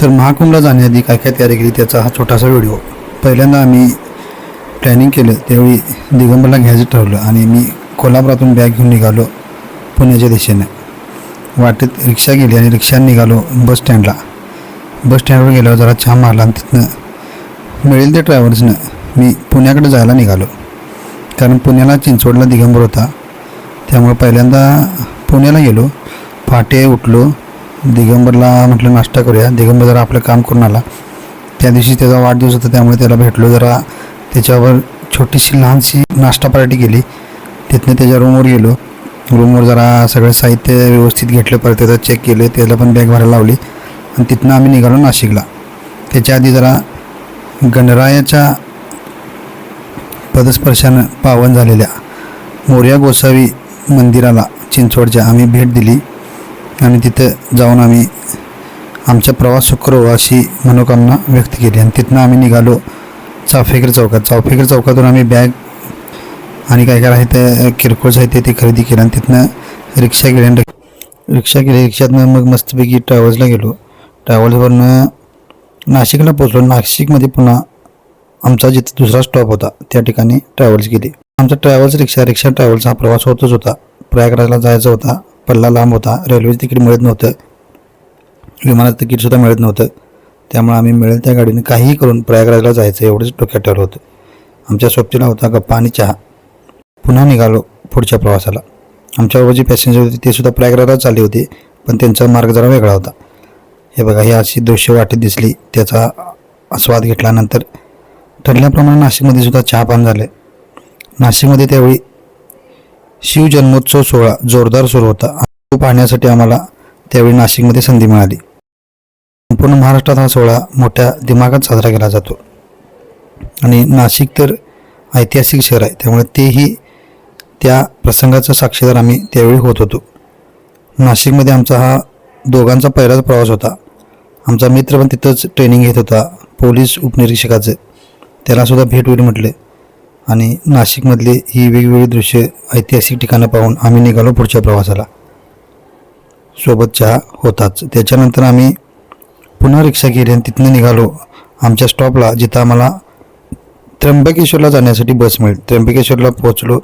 तर महाकुंभला जाण्याआधी काय काय तयारी केली त्याचा हा छोटासा व्हिडिओ. पहिल्यांदा आम्ही प्लॅनिंग केलं त्यावेळी दिगंबरला घ्यायचं ठरवलं आणि मी कोल्हापुरातून बॅग घेऊन निघालो पुण्याच्या दिशेनं. वाटेत रिक्षा गेली आणि रिक्षाने निघालो बस स्टँडला बस स्टँडवर गेल्यावर जरा चहा मारला आणि तिथनं मिळेल त्या ट्रॅव्हल्सनं मी पुण्याकडे जायला निघालो. कारण पुण्याला चिंचवडला दिगंबर होता. त्यामुळे पहिल्यांदा पुण्याला गेलो. पहाटे उठलो. दिगंबरला म्हटलं नाश्ता करूया. दिगंबर जरा आपलं काम करून आला. त्या दिवशी त्याचा वाढदिवस होता त्यामुळे त्याला भेटलो जरा. त्याच्यावर छोटीशी लहानशी नाश्ता पार्टी केली. तिथनं त्याच्या रूमवर गेलो. रूमवर जरा सगळं साहित्य व्यवस्थित घेतलं परत त्याचं चेक केलं. त्याला पण बॅग भरायला लावली. आणि तिथनं आम्ही निघालो नाशिकला. त्याच्या आधी जरा गणरायाच्या पदस्पर्शानं पावन झालेल्या मोर्या गोसावी मंदिराला चिंचवडच्या आम्ही भेट दिली. आणि तिथं जाऊन आम्ही आमचा प्रवास सुखर अशी मनोकामना व्यक्त केली. आणि तिथनं आम्ही निघालो चाफेकर चौकात. चाफेकर चौकातून आम्ही बॅग आणि काय काय आहे ते किरकोळ साहित्य ते खरेदी केलं आणि तिथनं रिक्षा केली आणि रिक्षा केली. रिक्षातनं मग मस्तपैकी ट्रॅव्हल्सला गेलो. ट्रॅव्हल्सवरनं नाशिकला पोचलो नाशिकमध्ये पुन्हा आमचा जिथं दुसरा स्टॉप होता त्या ठिकाणी ट्रॅव्हल्स गेली आमचा ट्रॅव्हल्स रिक्षा रिक्षा ट्रॅव्हल्स हा प्रवास होतच होता. प्रयागराजला जायचा होता. पल्ला लांब होता. रेल्वेचं तिकीट मिळत नव्हतं. विमानाचं तिकीटसुद्धा मिळत नव्हतं. त्यामुळे आम्ही मिळेल त्या गाडीने काहीही करून प्रयागराजला जायचं एवढंच डोक्यात ठरलं होतं. आमच्या सोबतीला होता गप्पा आणि चहा. पुन्हा निघालो पुढच्या प्रवासाला. आमच्याबरोबर जी पॅसेंजर होते ते सुद्धा प्रयागराजला चालले होते पण त्यांचा मार्ग जरा वेगळा होता. हे बघा ही अशी दृश्य वाटेत दिसली. त्याचा आस्वाद घेतल्यानंतर ठरल्याप्रमाणे नाशिकमध्ये सुद्धा चहापान झालं. नाशिकमध्ये त्यावेळी शिवजन्मोत्सव सोहळा जोरदार सुरू होता तो पाहण्यासाठी आम्हाला त्यावेळी नाशिकमध्ये संधी मिळाली. संपूर्ण महाराष्ट्रात हा सोहळा मोठ्या दिमागात साजरा केला जातो. आणि नाशिक तर ऐतिहासिक शहर आहे त्यामुळे तेही त्या प्रसंगाचा साक्षीदार आम्ही त्यावेळी होत होतो. नाशिकमध्ये आमचा हा दोघांचा पहिलाच प्रवास होता. आमचा मित्र पण तिथंच ट्रेनिंग घेत होता पोलीस उपनिरीक्षकाचं. त्यालासुद्धा भेट होईल म्हटले. आणि नाशिकमधली ही वेगवेगळी दृश्य ऐतिहासिक ठिकाणं पाहून आम्ही निघालो पुढच्या प्रवासाला. सोबत चहा होताच. त्याच्यानंतर आम्ही पुन्हा रिक्षा केली आणि तिथनं निघालो. आमच्या स्टॉपला जिथं आम्हाला त्र्यंबकेश्वरला जाण्यासाठी बस मिळेल. त्र्यंबकेश्वरला पोहोचलो.